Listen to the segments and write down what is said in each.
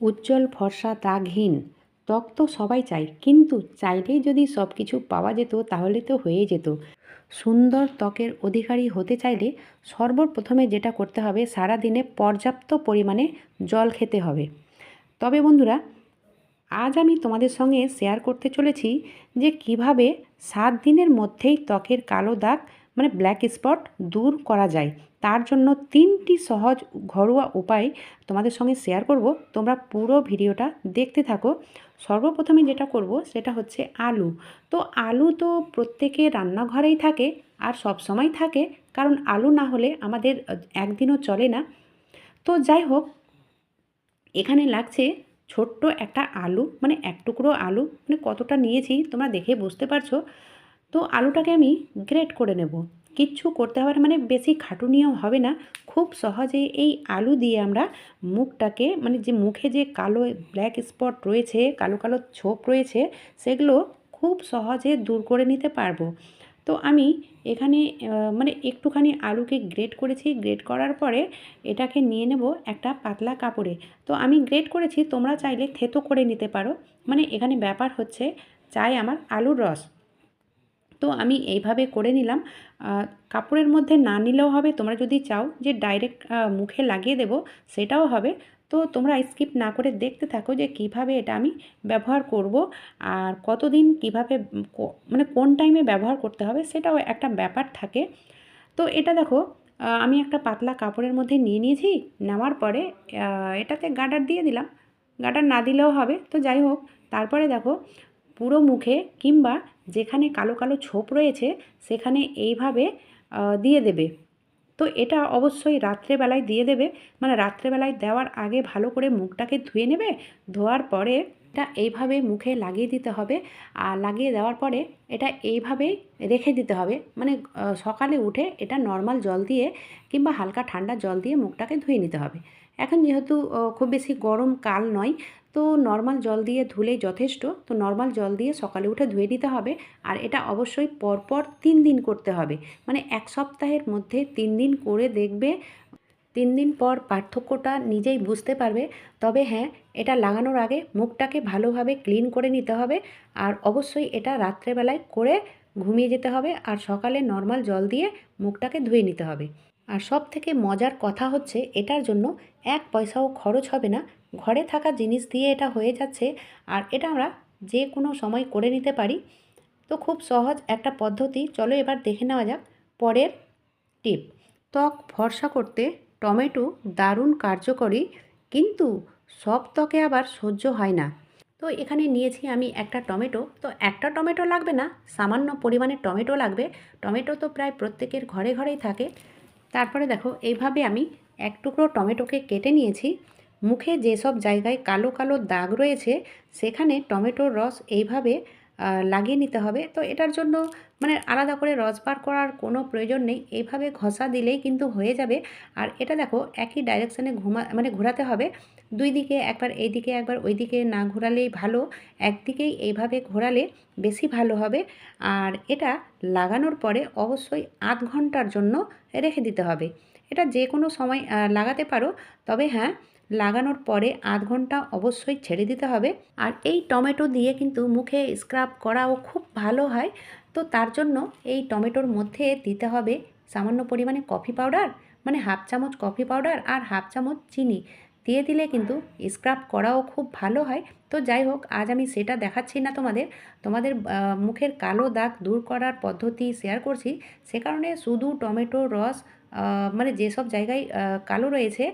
উজ্জ্বল ফর্সা দাগহীন, ত্বক তো সবাই চায়। কিন্তু চাইলেই যদি সব কিছু পাওয়া যেত, তাহলে তো হয়ে যেত। সুন্দর ত্বকের অধিকারী হতে চাইলে সর্বপ্রথমে যেটা করতে হবে সারা দিনে পর্যাপ্ত পরিমাণে জল খেতে হবে। তবে বন্ধুরা, আজ আমি তোমাদের সঙ্গে শেয়ার করতে চলেছি যে কীভাবে সাত দিনের মধ্যেই ত্বকের কালো দাগ মানে ব্ল্যাক স্পট দূর করা যায়। তার জন্য তিনটি সহজ ঘরোয়া উপায় তোমাদের সঙ্গে শেয়ার করব। তোমরা পুরো ভিডিওটা দেখতে থাকো। সর্বপ্রথমে যেটা করব, সেটা হচ্ছে আলু। তো আলু তো প্রত্যেকে রান্নাঘরেই থাকে আর সব সময় থাকে, কারণ আলু না হলে আমাদের একদিনও চলে না। তো যাই হোক, এখানে লাগছে ছোট্ট একটা আলু মানে এক টুকরো আলু মানে কতটা নিয়েছি তোমরা দেখে বুঝতে পারছ। তো আলুটাকে আমি গ্রেট করে নেব। কিচ্ছু করতে হবে মানে বেশি খাটুনিও হবে না। খুব সহজে এই আলু দিয়ে আমরা মুখটাকে মানে যে মুখে যে কালো ব্ল্যাক স্পট রয়েছে, কালো কালো ছোপ রয়েছে, সেগুলো খুব সহজে দূর করে নিতে পারব। তো আমি এখানে মানে একটুখানি আলুকে গ্রেট করেছি। গ্রেট করার পরে এটাকে নিয়ে নেব একটা পাতলা কাপড়ে। তো আমি গ্রেট করেছি, তোমরা চাইলে থেতো করে নিতে পারো। মানে এখানে ব্যাপার হচ্ছে, চাই আমার আলুর রস। তো আমি এইভাবে করে নিলাম। কাপড়ের মধ্যে না নিলেও হবে। তোমরা যদি চাও যে ডাইরেক্ট মুখে লাগিয়ে দেবো, সেটাও হবে। তো তোমরা স্কিপ না করে দেখতে থাকো যে কীভাবে এটা আমি ব্যবহার করব। আর কতদিন কীভাবে মানে কোন টাইমে ব্যবহার করতে হবে, সেটাও একটা ব্যাপার থাকে। তো এটা দেখো আমি একটা পাতলা কাপড়ের মধ্যে নিয়ে নিয়েছি। নেওয়ার পরে এটাতে গার্ডার দিয়ে দিলাম। গার্ডার না দিলেও হবে। তো যাই হোক, তারপরে দেখো পুরো মুখে কিংবা যেখানে কালো কালো ছোপ রয়েছে, সেখানে এইভাবে দিয়ে দেবে। তো এটা অবশ্যই রাত্রেবেলায় দিয়ে দেবে। মানে রাত্রেবেলায় দেওয়ার আগে ভালো করে মুখটাকে ধুয়ে নেবে। ধোয়ার পরে এটা এইভাবে মুখে লাগিয়ে দিতে হবে। আর লাগিয়ে দেওয়ার পরে এটা এইভাবেই রেখে দিতে হবে। মানে সকালে উঠে এটা নর্মাল জল দিয়ে কিংবা হালকা ঠান্ডা জল দিয়ে মুখটাকে ধুয়ে নিতে হবে। এখন যেহেতু খুব বেশি গরম কাল নয় তো নর্মাল জল দিয়ে ধুলেই যথেষ্ট। তো নর্মাল জল দিয়ে সকালে উঠে ধুয়ে নিতে হবে। আর এটা অবশ্যই পরপর তিন দিন করতে হবে। মানে এক সপ্তাহের মধ্যে তিন দিন করে দেখবে, তিন দিন পর পার্থক্যটা নিজেই বুঝতে পারবে। তবে হ্যাঁ এটা লাগানোর আগে মুখটাকে ভালোভাবে ক্লিন করে নিতে হবে। আর অবশ্যই এটা রাত্রেবেলায় করে ঘুমিয়ে যেতে হবে। আর সকালে নর্মাল জল দিয়ে মুখটাকে ধুয়ে নিতে হবে। আর সব থেকে মজার কথা হচ্ছে, এটার জন্য এক পয়সাও খরচ হবে না। ঘরে থাকা জিনিস দিয়ে এটা হয়ে যাচ্ছে আর এটা আমরা যে কোনো সময় করে নিতে পারি। তো খুব সহজ একটা পদ্ধতি। চলো এবার দেখে নেওয়া যাক। পরের টিপ। ত্বক ভরসা করতে টমেটো দারুণ কার্যকরী, কিন্তু সব ত্বকে আবার সহ্য হয় না। তো এখানে নিয়েছি আমি একটা টমেটো। তো একটা টমেটো লাগবে না, সামান্য পরিমাণে টমেটো লাগবে। টমেটো তো প্রায় প্রত্যেকের ঘরে ঘরেই থাকে। তারপরে দেখো, এইভাবে আমি এক টুকরো টমেটোকে কেটে নিয়েছি। মুখে যেসব জায়গায় কালো কালো দাগ রয়েছে, সেখানে টমেটোর রস এইভাবে লাগিয়ে নিতে হবে। তো এটার জন্য মানে আলাদা করে রস বার করার কোনো প্রয়োজন নেই। এইভাবে ঘষা দিলেই কিন্তু হয়ে যাবে। আর এটা দেখো, একই ডাইরেকশানে ঘুমা মানে ঘোরাতে হবে। দুই দিকে একবার এই দিকে একবার ওই দিকে না ঘোরালেই ভালো। একদিকেই এইভাবে ঘোরালে বেশি ভালো হবে। আর এটা লাগানোর পরে অবশ্যই আধ ঘণ্টার জন্য রেখে দিতে হবে। এটা যে কোনো সময় লাগাতে পারো। তবে হ্যাঁ লাগানোর পরে আধ ঘণ্টা অবশ্যই ছেড়ে দিতে হবে। আর এই টমেটো দিয়ে কিন্তু মুখে স্ক্রাব করাও খুব ভালো হয়। তো তার জন্য এই টমেটোর মধ্যে দিতে হবে সামান্য পরিমাণে কফি পাউডার মানে হাফ চামচ কফি পাউডার আর হাফ চামচ চিনি। দিয়ে দিলে কিন্তু স্ক্রাব করাও খুব ভালো হয়। তো যাই হোক, আজ আমি সেটা দেখাচ্ছি না তোমাদের। তোমাদের মুখের কালো দাগ দূর করার পদ্ধতি শেয়ার করছি। সে কারণে শুধু টমেটোর রস মানে যেসব জায়গায় কালো রয়েছে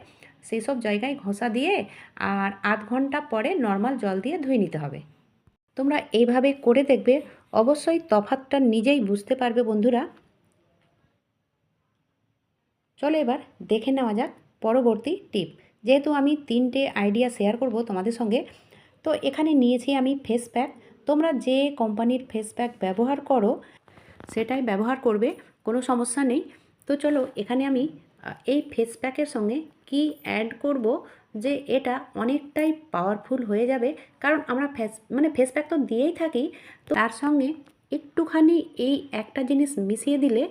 সেই সব জায়গায় ঘষা দিয়ে আর আধ ঘণ্টা পরে নর্মাল জল দিয়ে ধুয়ে নিতে হবে। তোমরা এইভাবে করে দেখবে, অবশ্যই তফাতটা নিজেই বুঝতে পারবে বন্ধুরা। চলো এবার দেখে নেওয়া যাক পরবর্তী টিপ। যেহেতু আমি তিনটে আইডিয়া শেয়ার করব তোমাদের সঙ্গে, তো এখানে নিয়েছি আমি ফেস প্যাক তোমরা যে কোম্পানির ফেস প্যাক ব্যবহার করো, সেটাই ব্যবহার করবে, কোনো সমস্যা নেই। তো চলো এখানে আমি এই ফেস প্যাকের সঙ্গে কি অ্যাড করব যে এটা অনেকটাই পাওয়ারফুল হয়ে যাবে। কারণ আমরা ফেস মানে ফেস প্যাক তো দিয়েই থাকি, তো তার সঙ্গে একটুখানি এই একটা জিনিস মিশিয়ে দিলে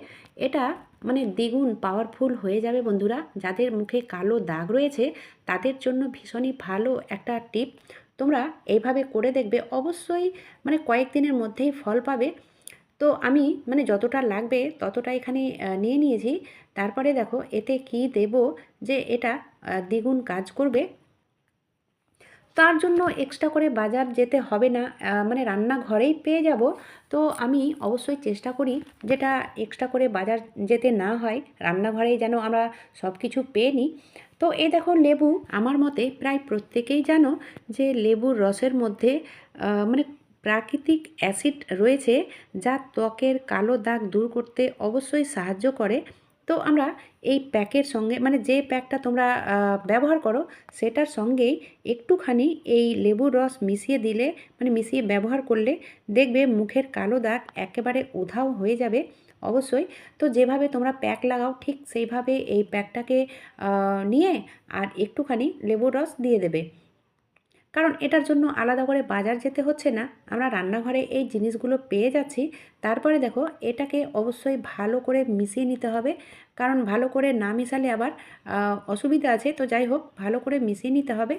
এটা মানে দ্বিগুণ পাওয়ারফুল হয়ে যাবে বন্ধুরা। যাদের মুখে কালো দাগ রয়েছে, তাদের জন্য ভীষণই ভালো একটা টিপ তোমরা এইভাবে করে দেখবে। অবশ্যই মানে কয়েকদিনের মধ্যেই ফল পাবে। তো আমি মানে যতটা লাগবে ততটা এখানে নিয়ে নিয়েছি। তারপরে দেখো এতে কি দেব যে এটা দ্বিগুণ কাজ করবে। তার জন্য এক্সট্রা করে বাজার যেতে হবে না মানে রান্নাঘরেই পেয়ে যাব। তো আমি অবশ্যই চেষ্টা করি যেটা এক্সট্রা করে বাজার যেতে না হয়, রান্নাঘরেই যেন আমরা সব কিছু পেয়ে নিই। তো এই দেখো লেবু, আমার মতে প্রায় প্রত্যেকেই জানো যে লেবুর রসের মধ্যে মানে প্রাকৃতিক অ্যাসিড রয়েছে যা ত্বকের কালো দাগ দূর করতে অবশ্যই সাহায্য করে। তো আমরা এই প্যাকের সঙ্গে মানে যে প্যাকটা তোমরা ব্যবহার করো, সেটার সঙ্গেই একটুখানি এই লেবুর রস মিশিয়ে দিলে মানে মিশিয়ে ব্যবহার করলে দেখবে মুখের কালো দাগ একেবারে উধাও হয়ে যাবে অবশ্যই। তো যেভাবে তোমরা প্যাক লাগাও, ঠিক সেইভাবে এই প্যাকটাকে নিয়ে আর একটুখানি লেবুর রস দিয়ে দেবে। কারণ এটার জন্য আলাদা করে বাজার যেতে হচ্ছে না। আমরা রান্নাঘরে এই জিনিসগুলো পেয়ে যাচ্ছি। তারপরে দেখো, এটাকে অবশ্যই ভালো করে মিশিয়ে নিতে হবে। কারণ ভালো করে না মিশালে আবার অসুবিধা আছে। তো যাই হোক, ভালো করে মিশিয়ে নিতে হবে।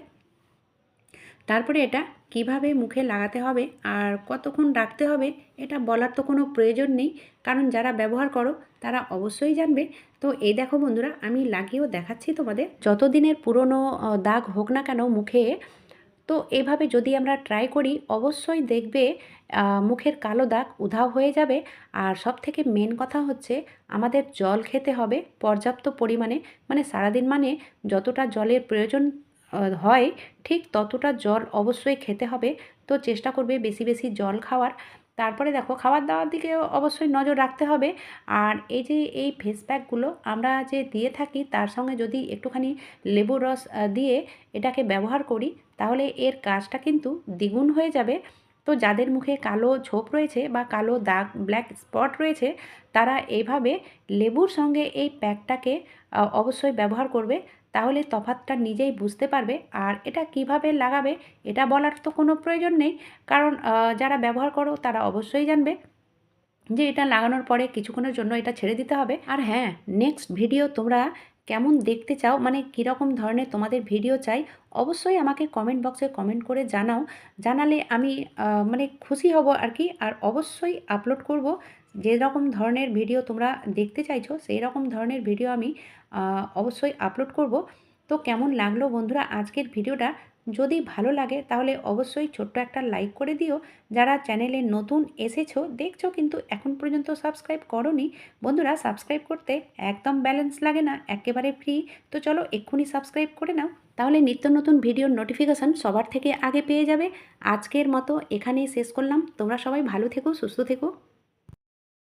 তারপরে এটা কীভাবে মুখে লাগাতে হবে আর কতক্ষণ রাখতে হবে, এটা বলার তো কোনো প্রয়োজন নেই। কারণ যারা ব্যবহার করো, তারা অবশ্যই জানবে। তো এই দেখো বন্ধুরা, আমি লাগিয়েও দেখাচ্ছি তোমাদের। যতদিনের পুরনো দাগ হোক না কেন মুখে তো এভাবে যদি আমরা ট্রাই করি, অবশ্যই দেখবে মুখের কালো দাগ উধাও হয়ে যাবে। আর সব থেকে মেন কথা হচ্ছে, আমাদের জল খেতে হবে পর্যাপ্ত পরিমাণে। মানে সারাদিন মানে যতটা জলের প্রয়োজন হয়, ঠিক ততটা জল অবশ্যই খেতে হবে। তো চেষ্টা করবে বেশি বেশি জল খাওয়ার। তারপরে দেখো, খাবার দাওয়ার দিকে অবশ্যই নজর রাখতে হবে। আর এই যে, এই ফেস প্যাকগুলো আমরা যে দিয়ে থাকি, তার সঙ্গে যদি একটুখানি লেবুর রস দিয়ে এটাকে ব্যবহার করি তাহলে এর কাজটা কিন্তু দ্বিগুণ হয়ে যাবে। তো যাদের মুখে কালো ছোপ রয়েছে বা কালো দাগ ব্ল্যাক স্পট রয়েছে, তারা এইভাবে লেবুর সঙ্গে এই প্যাকটাকে অবশ্যই ব্যবহার করবে। তাহলে তফাৎটা নিজেই বুঝতে পারবে। আর এটা কীভাবে লাগাবে, এটা বলার তো কোনো প্রয়োজন নেই। কারণ যারা ব্যবহার করো, তারা অবশ্যই জানবে যে এটা লাগানোর পরে কিছুক্ষণের জন্য এটা ছেড়ে দিতে হবে। আর হ্যাঁ নেক্সট ভিডিও তোমরা কেমন দেখতে চাও মানে কীরকম ধরনের তোমাদের ভিডিও চাই, অবশ্যই আমাকে কমেন্ট বক্সে কমেন্ট করে জানাও। জানালে আমি মানে খুশি হব আর কি, আর অবশ্যই আপলোড করব। যে রকম ধরনের ভিডিও তোমরা দেখতে চাইছো সেই রকম ধরনের ভিডিও আমি অবশ্যই আপলোড করব। তো কেমন লাগল বন্ধুরা আজকের ভিডিওটা যদি ভালো লাগে তাহলে অবশ্যই ছোট্ট একটা লাইক করে দিও। যারা চ্যানেলে নতুন এসেছ, দেখছ কিন্তু এখন পর্যন্ত সাবস্ক্রাইব করনি, বন্ধুরা সাবস্ক্রাইব করতে একদম ব্যালেন্স লাগে না, একেবারে ফ্রি তো চলো এক্ষুনি সাবস্ক্রাইব করে নাও, তাহলে নিত্য নতুন ভিডিওর নোটিফিকেশান সবার থেকে আগে পেয়ে যাবে। আজকের মতো এখানেই শেষ করলাম। তোমরা সবাই ভালো থেকো, সুস্থ থেকো।